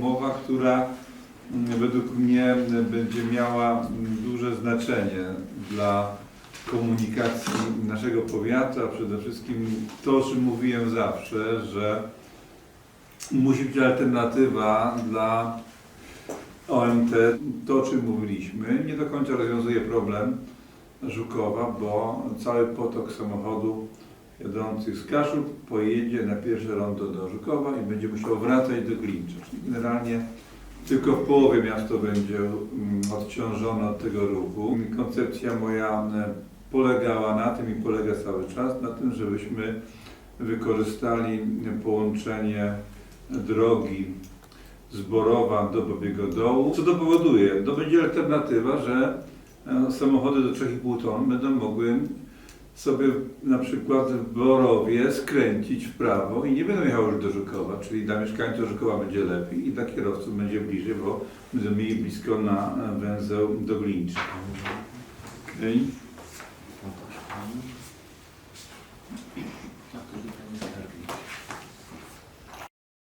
umowa, która mm, według mnie będzie miała mm, duże znaczenie dla komunikacji naszego powiatu, a przede wszystkim to, o czym mówiłem zawsze, że musi być alternatywa dla OMT. To, o czym mówiliśmy, nie do końca rozwiązuje problem Żukowa, bo cały potok samochodów jadących z Kaszub pojedzie na pierwsze rondo do Żukowa i będzie musiał wracać do Glincza. Czyli generalnie tylko w połowie miasto będzie mm, odciążone od tego ruchu. Koncepcja moja e, polegała na tym i polega cały czas na tym, żebyśmy wykorzystali połączenie drogi zborowa do Babiego Dołu. Co to powoduje? To będzie alternatywa, że e, samochody do 3,5 ton będą mogły sobie na przykład w Borowie skręcić w prawo i nie będą jechały już do Żukowa, czyli dla mieszkańców Żukowa będzie lepiej i dla kierowców będzie bliżej, bo będą mieli blisko na węzeł do Glińcza.